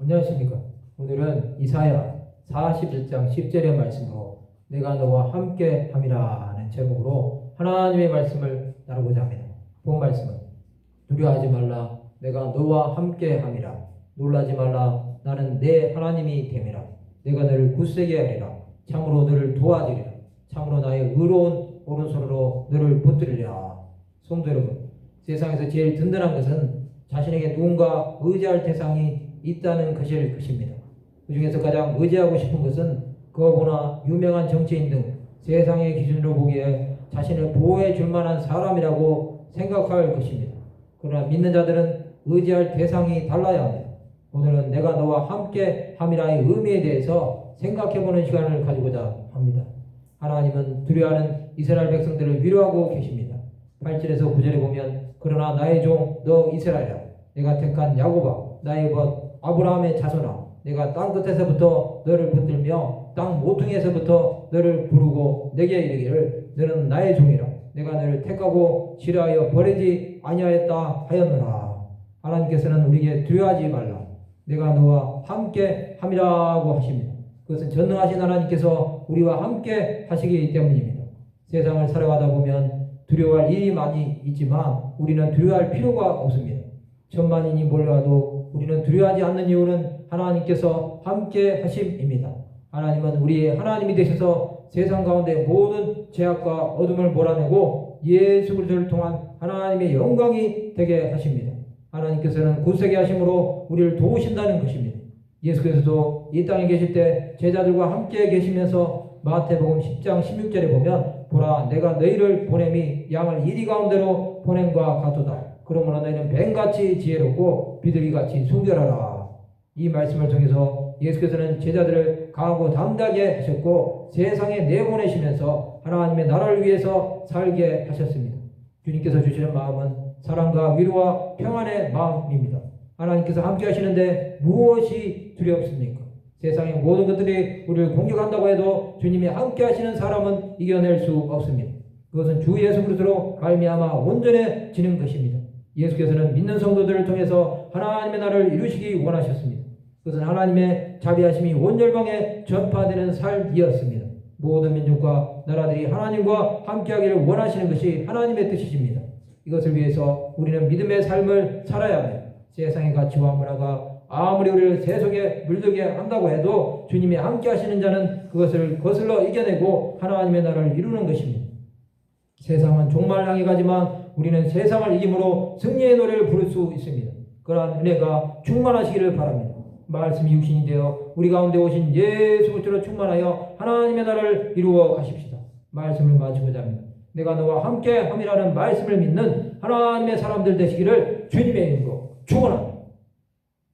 안녕하십니까. 오늘은 이사야 41장 10절의 말씀으로 내가 너와 함께 함이라는 제목으로 하나님의 말씀을 나누고자 합니다. 본 말씀은 두려워하지 말라. 내가 너와 함께 함이라. 놀라지 말라. 나는 내 하나님이 됨이라. 내가 너를 굳세게 하리라. 참으로 너를 도와주리라. 참으로 나의 의로운 오른손으로 너를 붙들리라. 성도 여러분 세상에서 제일 든든한 것은 자신에게 누군가 의지할 대상이 있다는 것일 것입니다. 그 중에서 가장 의지하고 싶은 것은 그거보다 유명한 정치인 등 세상의 기준으로 보기에 자신을 보호해 줄 만한 사람이라고 생각할 것입니다. 그러나 믿는 자들은 의지할 대상이 달라야 합니다. 오늘은 내가 너와 함께 함이라의 의미에 대해서 생각해보는 시간을 가지고자 합니다. 하나님은 두려워하는 이스라엘 백성들을 위로하고 계십니다. 8절에서 9절에 보면 그러나 나의 종 너 이스라엘아 내가 택한 야곱아 나의 벗 아브라함의 자손아 내가 땅 끝에서부터 너를 붙들며 땅 모퉁이에서부터 너를 부르고 내게 이르기를 너는 나의 종이라. 내가 너를 택하고 지뢰하여 버리지 아니하였다 하였노라. 하나님께서는 우리에게 두려워하지 말라. 내가 너와 함께 함이라고 하십니다. 그것은 전능하신 하나님께서 우리와 함께 하시기 때문입니다. 세상을 살아가다 보면 두려워할 일이 많이 있지만 우리는 두려워할 필요가 없습니다. 천만인이 몰려와도 우리는 두려워하지 않는 이유는 하나님께서 함께 하심입니다. 하나님은 우리의 하나님이 되셔서 세상 가운데 모든 죄악과 어둠을 몰아내고 예수 그리스도를 통한 하나님의 영광이 되게 하십니다. 하나님께서는 굳세게 하심으로 우리를 도우신다는 것입니다. 예수께서도 이 땅에 계실 때 제자들과 함께 계시면서 마태복음 10장 16절에 보면 보라 내가 너희를 보냄이 양을 이리 가운데로 보냄과 같도다. 그러므로 너희는 뱀같이 지혜롭고 비둘기같이 순결하라. 이 말씀을 통해서 예수께서는 제자들을 강하고 담대하게 하셨고 세상에 내보내시면서 하나님의 나라를 위해서 살게 하셨습니다. 주님께서 주시는 마음은 사랑과 위로와 평안의 마음입니다. 하나님께서 함께 하시는데 무엇이 두렵습니까? 세상의 모든 것들이 우리를 공격한다고 해도 주님이 함께 하시는 사람은 이겨낼 수 없습니다. 그것은 주 예수 그리스도로 말미암아 온전해지는 것입니다. 예수께서는 믿는 성도들을 통해서 하나님의 나라를 이루시기 원하셨습니다. 그것은 하나님의 자비하심이 온 열방에 전파되는 삶이었습니다. 모든 민족과 나라들이 하나님과 함께하기를 원하시는 것이 하나님의 뜻이십니다. 이것을 위해서 우리는 믿음의 삶을 살아야 합니다. 세상의 가치와 문화가 아무리 우리를 세속에 물들게 한다고 해도 주님이 함께 하시는 자는 그것을 거슬러 이겨내고 하나님의 나라를 이루는 것입니다. 세상은 종말 향해 가지만 우리는 세상을 이김으로 승리의 노래를 부를 수 있습니다. 그러한 은혜가 충만하시기를 바랍니다. 말씀이 육신이 되어 우리 가운데 오신 예수 그리스도로 충만하여 하나님의 나라를 이루어 가십시다. 말씀을 마치고자 합니다. 내가 너와 함께 함이라는 말씀을 믿는 하나님의 사람들 되시기를 주님의 이름으로 축원합니다.